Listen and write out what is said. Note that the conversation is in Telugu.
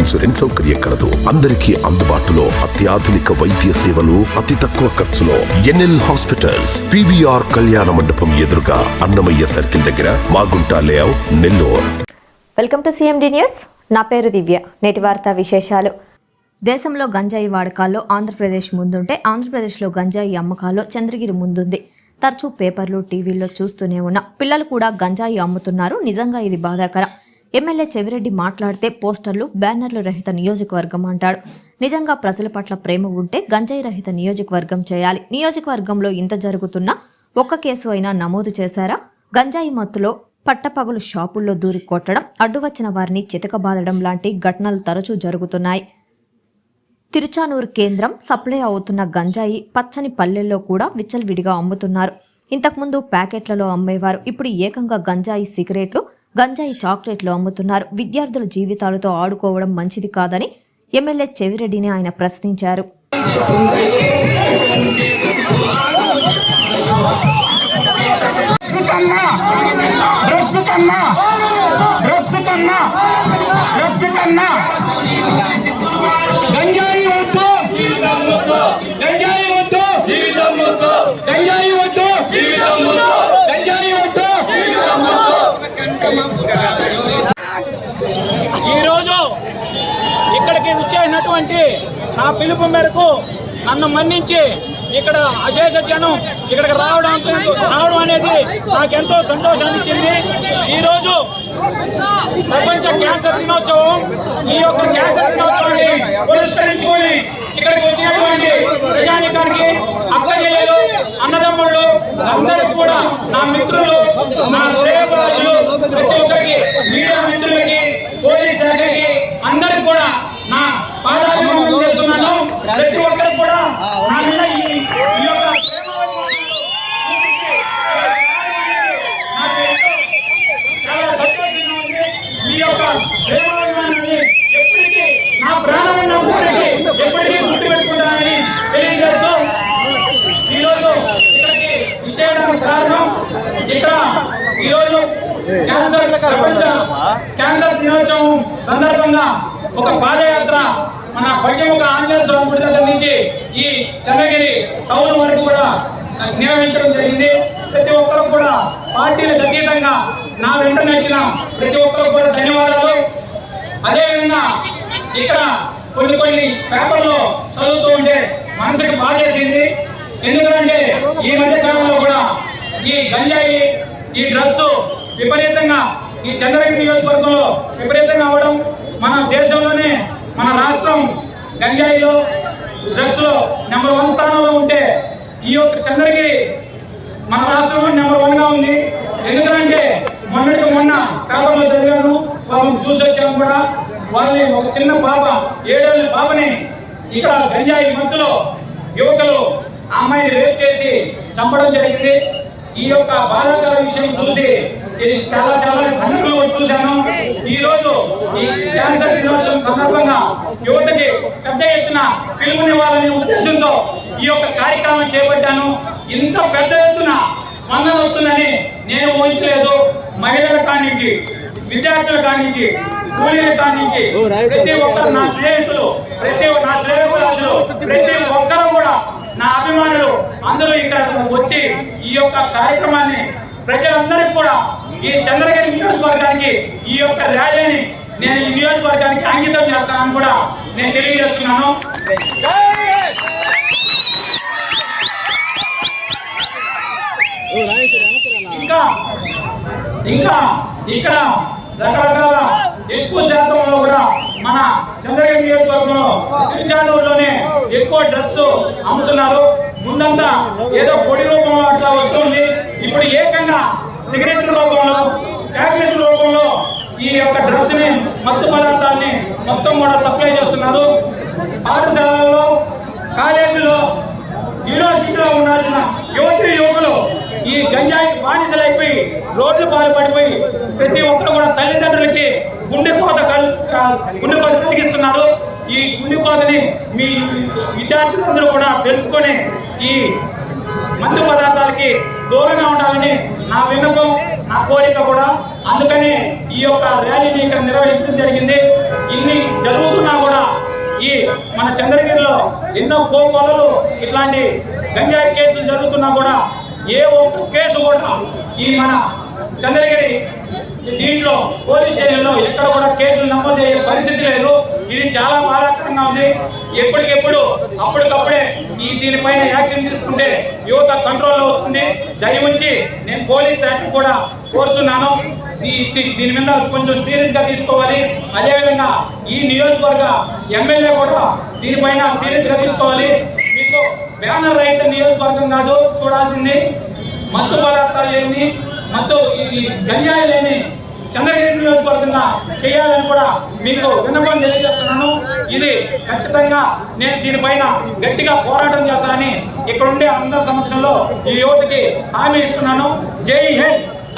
ఇన్సూరెన్స్ సౌకర్యం కలదు. అందరికీ అందుబాటులో అత్యాధునిక వైద్య సేవలు అతి తక్కువ ఖర్చులో ఎన్ఎల్ హాస్పిటల్స్ పివిఆర్ కళ్యాణ మండపం ఎదురుగా అన్నమయ్య సర్కిల్ దగ్గర Magunta layout Nellore. Welcome to CMD news. నా పేరు దివ్య. నేటి వార్తా విశేషాలు. దేశంలో గంజాయి వాడకాల్లో ఆంధ్రప్రదేశ్ ముందుంటే ఆంధ్రప్రదేశ్లో గంజాయి అమ్మకాల్లో చంద్రగిరి ముందుంది. తరచూ పేపర్లు టీవీల్లో చూస్తూనే ఉన్నాం. పిల్లలు కూడా గంజాయి అమ్ముతున్నారు. నిజంగా ఇది బాధాకరం. ఎమ్మెల్యే చెవిరెడ్డి మాట్లాడితే పోస్టర్లు బ్యానర్లు రహిత నియోజకవర్గం అంటాడు. నిజంగా ప్రజల పట్ల ప్రేమ ఉంటే గంజాయి రహిత నియోజకవర్గం చేయాలి. నియోజకవర్గంలో ఇంత జరుగుతున్నా ఒక్క కేసు అయినా నమోదు చేశారా? గంజాయి మత్తులో పట్టపగలు షాపుల్లో దూరి కొట్టడం అడ్డువచ్చిన వారిని చితకబాదడం లాంటి ఘటనలు తరచూ జరుగుతున్నాయి. తిరుచానూరు కేంద్రం సప్లై అవుతున్న గంజాయి పచ్చని పల్లెల్లో కూడా విచ్చలవిడిగా అమ్ముతున్నారు. ఇంతకుముందు ప్యాకెట్లలో అమ్మేవారు ఇప్పుడు ఏకంగా గంజాయి సిగరెట్లు గంజాయి చాక్లెట్లు అమ్ముతున్నారు. విద్యార్థుల జీవితాలతో ఆడుకోవడం మంచిది కాదని ఎమ్మెల్యే చెవిరెడ్డిని ఆయన ప్రశ్నించారు. కన్నా ఇక్కడికి వచ్చేసినటువంటి నా పిలుపు మేరకు నన్ను మన్నించి ఇక్కడ అశేష జనం ఇక్కడికి రావడం రావడం అనేది నాకెంతో సంతోషాన్ని ఇచ్చింది. ఈరోజు ప్రపంచ క్యాన్సర్ దినోత్సవం. ఈ యొక్క క్యాన్సర్ దినోత్సవాన్ని పురస్కరించుకొని ఇక్కడికి వచ్చినటువంటి ప్రజానికానికి అక్కజల్లు అన్నదమ్ముళ్ళు అందరికి కూడా నా మిత్రులు నా శ్రేయపురాజులు ప్రతి ఒక్కరికి మీడియా మిత్రులకి పోలీస్ శాఖకి అందరికి కూడా నా పాదాభివందనం చేస్తున్నాను. ప్రతి ఒక్కరికి కూడా నా మీద ఈ యొక్క. మీ యొక్క ప్రేమాభిమానాన్ని ఎప్పటికీ నా ప్రాణం ఉన్నప్పటికీ ఎప్పటికీ గుర్తుపెట్టుకుంటానని తెలియజేస్తూ ఈరోజు ఇక్కడికి విచ్చేయడానికి కారణం ఇక్కడ ఈరోజు క్యాన్సర్ ప్రపంచ క్యాన్సర్ దినోత్సవం సందర్భంగా ఒక పాదయాత్ర మన పశ్చిముఖ ఆంజనేయ స్వామి గుడి దగ్గర నుంచి ఈ చంద్రగిరి టౌన్ వరకు కూడా నిర్వహించడం జరిగింది. ప్రతి ఒక్కరు కూడా పార్టీలకు అతీతంగా నా వెంట నచ్చిన ప్రతి ఒక్కరు కూడా ధన్యవాదాలు. అదేవిధంగా ఇక్కడ కొన్ని కొన్ని పేపర్లో చదువుతూ ఉంటే మనసుకి బాధేసింది ఎందుకంటే ఈ మధ్య కాలంలో కూడా ఈ గంజాయి ఈ డ్రగ్స్ విపరీతంగా ఈ చంద్రగిరి నియోజకవర్గంలో విపరీతంగా అవడం మన దేశంలోనే మన రాష్ట్రం గంజాయిలో డ్రగ్స్లో నెంబర్ వన్ స్థానంలో ఉంటే ఈ యొక్క చంద్రగిరి మన రాష్ట్రంలో నెంబర్ వన్గా ఉంది. ఎందుకంటే మొన్నటికి మొన్న పేపర్లో చదివాను పాపం చూసి వచ్చాము కూడా. వాళ్ళని ఒక చిన్న పాప ఏడేళ్ళ పాపని ఇక్కడ గంజాయి మధ్యలో యువకులు అమ్మాయిని రేప్ చేసి చంపడం జరిగింది. ఈ యొక్క బాధాకర విషయం చూసి చాలా చాలా సంఘటనలు చూశాను ఈ రోజు ఈ క్యాన్సర్ దినోత్సవం సందర్భంగా యువతకి పెద్ద ఎత్తున పిలుపునివ్వాలనే ఉద్దేశంతో ఈ యొక్క కార్యక్రమం చేపట్టాను. ఇంత పెద్ద ఎత్తున స్పందన వస్తుందని నేను ఊహించలేదు. మహిళల కానించి విద్యార్థుల కానించి కూలీల కానించి ప్రతి ఒక్కరు నా స్నేహితులు ప్రతి ఒక్క- నా శ్రేయకులాసులు ప్రతి ఒక్కరు కూడా నా అభిమానులు అందరూ ఇక్కడ వచ్చి ఈ యొక్క కార్యక్రమాన్ని ప్రజలందరికీ కూడా ఈ చంద్రగిరి నియోజకవర్గానికి ఈ యొక్క ర్యాలీని నేను ఈ నియోజకవర్గానికి అంకితం చేస్తానని కూడా నేను తెలియజేస్తున్నాను. ఇంకా ఇంకా ఇక్కడ రకరకాల ఎక్కువ శాతంలో కూడా మన చంద్రగిరి నియోజకవర్గంలో తిరుచానూరులోనే ఎక్కువ డ్రగ్స్ అమ్ముతున్నారు. ముందంతా ఏదో పొడి రూపంలో అట్లా వస్తుంది ఇప్పుడు ఏకంగా సిగరెట్ రూపంలో చాక్లెట్ రూపంలో ఈ యొక్క డ్రగ్స్ని మత్తు పదార్థాన్ని మొత్తం కూడా సప్లై చేస్తున్నారు. పాఠశాలలో కాలేజీలో యూనివర్సిటీలో ఉండాల్సిన యువతి యువకులు ఈ గంజాయి బానిసలైపోయి రోడ్లు పాలు పడిపోయి ప్రతి ఒక్కరు కూడా తల్లిదండ్రులకి గుండె కోత కల్- గుండె కోత కలిగిస్తున్నారు. ఈ గుండె కోతని మీ విద్యార్థులందరూ కూడా తెలుసుకొని ఈ మందు పదార్థాలకి దూరంగా ఉండాలని నా విన్నపం నా కోరిక కూడా. అందుకనే ఈ యొక్క ర్యాలీని ఇక్కడ నిర్వహించడం జరిగింది. ఇన్ని జరుగుతున్నా కూడా ఈ మన చంద్రగిరిలో ఎన్నో కోకొలలు ఇట్లాంటి గంజాయి కేసులు జరుగుతున్నా కూడా ఏ ఒక్క కేసు కూడా ఈ మన చంద్రగిరి దీంట్లో పోలీస్ స్టేషన్లో ఎక్కడ కూడా కేసులు నమోదు అయ్యే పరిస్థితి లేదు. ఇది చాలా బాధాకరంగా ఉంది. ఎప్పటికెప్పుడు అప్పటికప్పుడే ఈ దీనిపైన యాక్షన్ తీసుకుంటే యువత కంట్రోల్లో వస్తుంది. దయ ఉంచి నేను పోలీస్ శాఖ కూడా కోరుతున్నాను. ఈ దీని మీద కొంచెం సీరియస్గా తీసుకోవాలి. అదేవిధంగా ఈ నియోజకవర్గ ఎమ్మెల్యే కూడా దీనిపైన సీరియస్గా తీసుకోవాలి. మీకు బ్యానర్ రహిత నియోజకవర్గం కాదు చూడాల్సింది మత్తు పదార్థాలు లేని మత్తు ఈ ఈ గంజాయి లేని చంద్రగిరి నియోజకవర్గంగా చేయాలని కూడా మీకు విన్నపం తెలియజేస్తున్నాను. ఇది ఖచ్చితంగా నేను దీనిపైన గట్టిగా పోరాటం చేస్తానని ఇక్కడ ఉండే అందరి సమక్షంలో ఈ యువతకి హామీ ఇస్తున్నాను. జై హింద్!